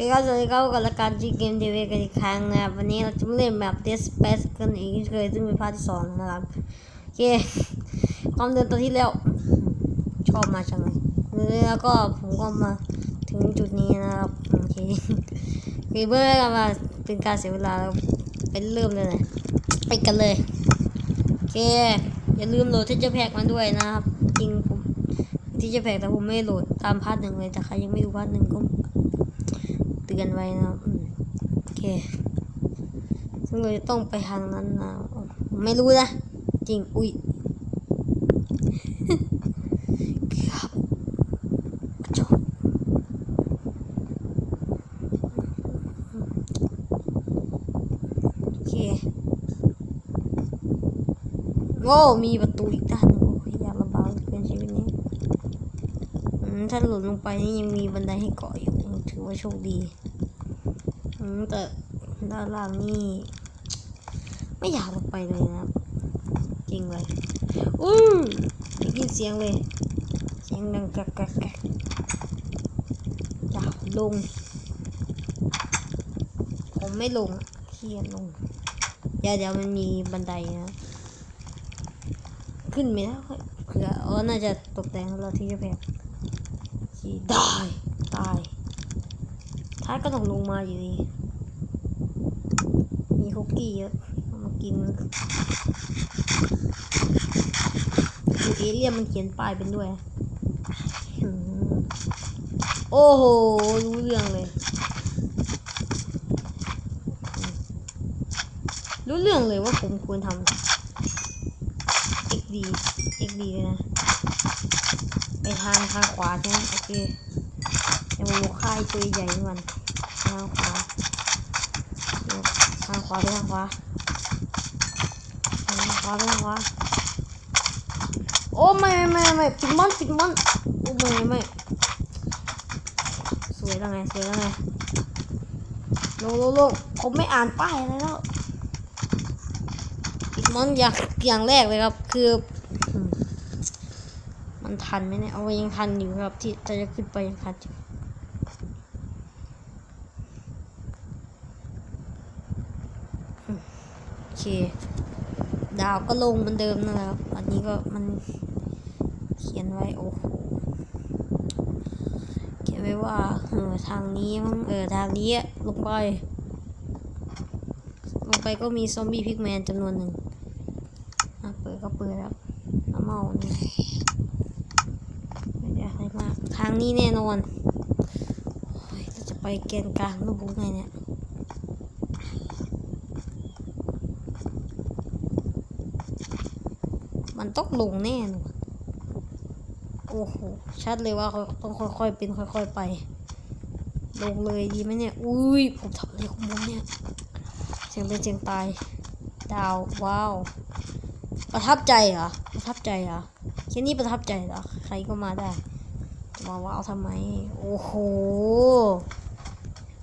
ก็สวัสดีครับกับรายการจีเกมทีวีกันอีกครั้งนะครับวันนี้เราจะมาเล่นแบบ Dead Space กันอีกเช่เคยซึ่งเป็นภาคที่สองนะครับโอเคความเดินตอนที่แล้ว ชอบมาจังเลยแล้วก็ผมก็มาถึงจุดนี้นะครับโอเคโอเคเพื่อไม่ให้มาเป็นการเสียเวลาเราเป็นเริ่มเลยนะไปกันเลยโอเคอย่าลืมโหลดที่จะแพกมาด้วยนะครับจริงผมที่จะแพกแต่ผมไม่โหลดตามพาร์ทหนึ่งเลยแต่ใครยังไม่ดูพาร์ทหนึ่งก็ เตือนไว้นะโอเค ซึ่งเราจะต้องไปทางนั้นนะ ไม่รู้นะ จริง อุ้ยโอเคโอ้มีประตูอีกด้านหนึงโอ้ยยากลำบากเกินชีวิตนี้อืมถ้าหล่นลงไปนี่ยังมีบันไดให้เกาะอยู่ ถือว่าโชคดี แต่ด้านล่างนี่ไม่อยากลงไปเลยนะจริงเลยอู้ได้ยินเสียงเลย เสียงดังกักกักกักอยากลง ผมไม่ลงเคียดลงเดี๋ยวเดี๋ยวมันมีบันไดนะ ขึ้นไม่ได้เผื่ออ๋อน่าจะตกแต่งเราที่จะแพกขี่ได้ตายท้ายก็ต้องลงมาอยู่ดี คุกกี้เยอะเอามากินดูเอเลี่ยนมันเขียนป้ายเป็นด้วย โอ้โห รู้เรื่องเลย รู้เรื่องเลยว่าผมควรทำ XD XD เลยนะ ไปทางทางขวาใช่ไหมโอเคยังโมค่ายตัวใหญ่เหมือนกันทางขวา ขวาไปทางขวาทางขวาไปทางขวาโอ้ไม่ไม่ไม่ไม่ปิดมันปิดมันโอ้ไม่ไม่สวยแล้วไงสวยแล้วไงลงลงลงผมไม่อ่านป้ายอะไรแล้วปิดมันอย่างอย่างแรกเลยครับ คือ มันทันไหมเนี่ยเอาไว้ยังทันอยู่ครับ ที่จะจะขึ้นไปยังทันอยู่ โอ เค ดาวก็ลงเหมือนเดิมนะครับ อันนี้ก็มันเขียนไว้โอ้โหเขียนไว้ว่าเออทางนี้มั้งเออทางนี้ลงไป ลงไปก็มีซอมบี้พิกแมนจำนวนหนึ่งเปิดก็เปิดครับน้ำเมาเนี่ยไม่ได้อะไรมาก ทางนี้แน่นอนโอ้ยเราจะไปแกนกลางโลกไงเนี่ย มันต้องลงแน่นอนโอ้โห ชัดเลยว่าเขาต้องค่อยๆ เป็นค่อย ๆ ไป ลงเลยดีไหมเนี่ย อุ้ย ผมทำอะไรของผมเนี่ย เสียงเป็นเสียงตาย ดาว ว้าว ประทับใจเหรอ ประทับใจเหรอแค่นี้ประทับใจเหรอ ใครก็มาได้ มาว้าวทำไม โอ้โห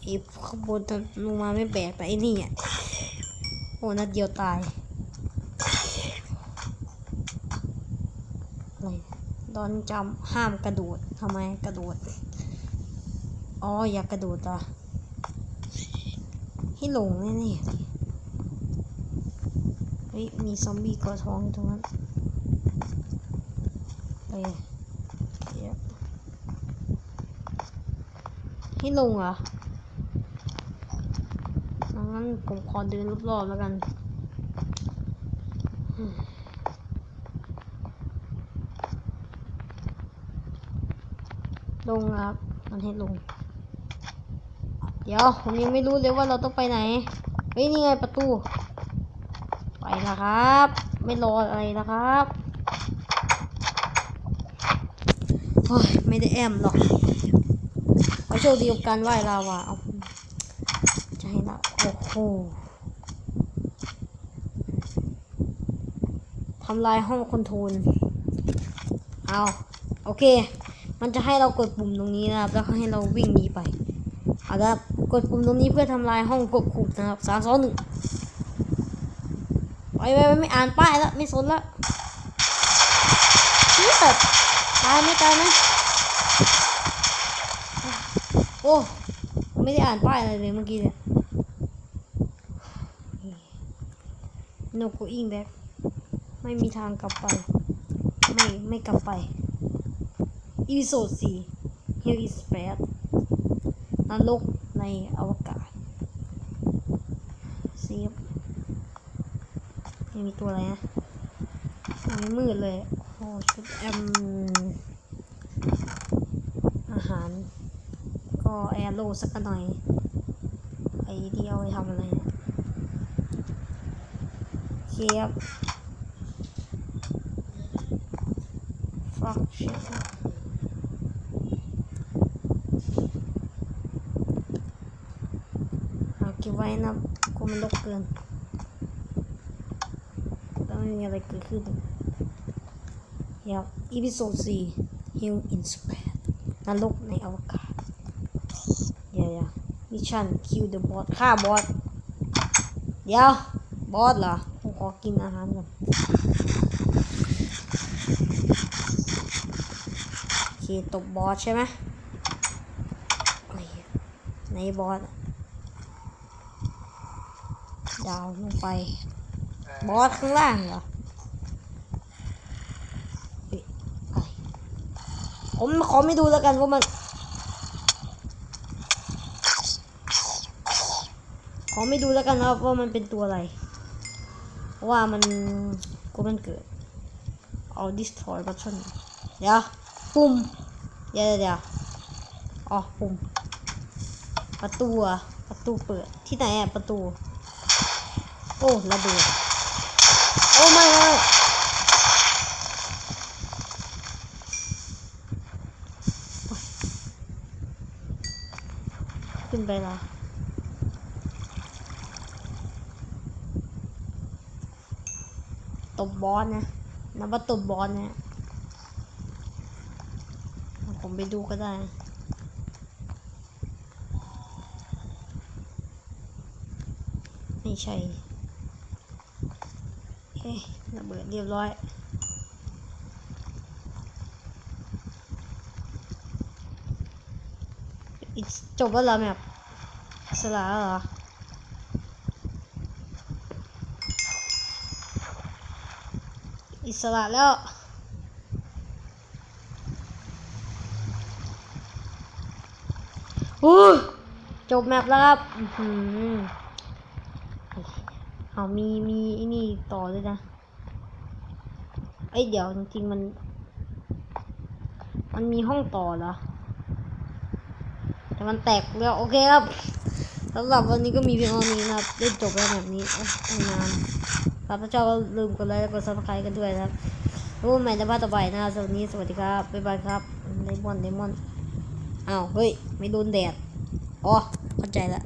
ไอ้ข้างบนลงมาไม่แบกแต่ไอ้นี่อะโอ้ นัดเดียวตาย อะไรดอนจำห้ามกระโดดทำไมกระโดด อ๋ออย่ากระโดดอะให้หลงแน่ๆเฮ้ยมีซอมบี้กอท้องตรงนั้นเอ้ยให้ลงเหรอะงั้นผมขอเดินรอบๆแล้วกัน ลงครับ มันให้ลง เดี๋ยวผมยังไม่รู้เลยว่าเราต้องไปไหน เฮ้ยนี่ไงประตู ไปนะครับ ไม่รออะไรนะครับโอ้ยไม่ได้แอมหรอกขอโชคดีกับการไหว้ลาวาเอาจะให้เราโอ้โหทำลายห้องคอนโทรลเอาโอเค มันจะให้เรากดปุ่มตรงนี้นะครับ แล้วก็ให้เราวิ่งหนีไปเอาละครับกดปุ่มตรงนี้เพื่อทำลายห้องควบคุมนะครับสามสองหนึ่งไปไปไปไม่อ่านป้ายแล้วไม่สนแล้วเชี่ยตายไหมตายไหมโอ้ไม่ได้อ่านป้ายอะไรเลยเมื่อกี้เนี่ย no going back ไม่มีทางกลับไป ไม่ไม่กลับไป อีพิโซดสี่ Here is bad นรกในอวกาศเซฟไม่มีตัวอะไรนะไม่มืดเลยโอ้ชุดแอมอาหาร ก็แอโร่สักหน่อย ไอ้ที่เอาไปทำอะไรเนี่ยเคียบ fuck shit เอาเก็บไว้นะกลัวมันรกเกินต้องไม่มีอะไรเกิดขึ้นเดี๋ยวอีพิโซดสี่ Hill in Space นรกในอวกาศเดี๋ยวเดี๋ยวมิชชั่น kill the boss ฆ่าบอสเดี๋ยวบอสเหรอผมขอกินอาหารก่อนโอเคตบบอสใช่ไหมโอ้ยไหนบอส ดาวลงไป บอสข้างล่างเหรอไรผมขอไม่ดูแล้วกันว่ามัน ขอไม่ดูแล้วกันนะครับว่ามันเป็นตัวอะไรเพราะว่ามันกูมันเกิด เอา destroy button เดี๋ยว ปุ่ม เดี๋ยวเดี๋ยวอ๋อปุ่ม ประตูประตูเปิด ที่ไหนอะประตู โอ้ระเบิดโอ้ไม่ไม่ขึ้นไปละตบบอสนะนับว่าตบบอสนะผมไปดูก็ได้ไม่ใช่ ระเบิดเรียบร้อยจบแล้วเหรอแบบสละแล้วเหรออิสระแล้ว อู้จบแมปแล้วครับ เอามีมีไอ้นี่ต่อด้วยนะเอ้เดี๋ยวจริงๆมัน มันมีห้องต่อเหรอแต่มันแตกแล้วโอเคครับสำหรับวันนี้ก็มีเพียงเท่านี้นะครับได้จบแล้วแบบนี้โอ้ไม่นานครับถ้าชอบก็ลืมกดไลค์และกดซับสไครต์กันด้วยนะครับรู้ใหม่ในภาต่อไปนะครับสวันนี้สวัสดีครับบ๊ายบายครับเลมอนเลมอนอ้าวเฮ้ยไม่โดนแดดอ๋อเข้าใจละ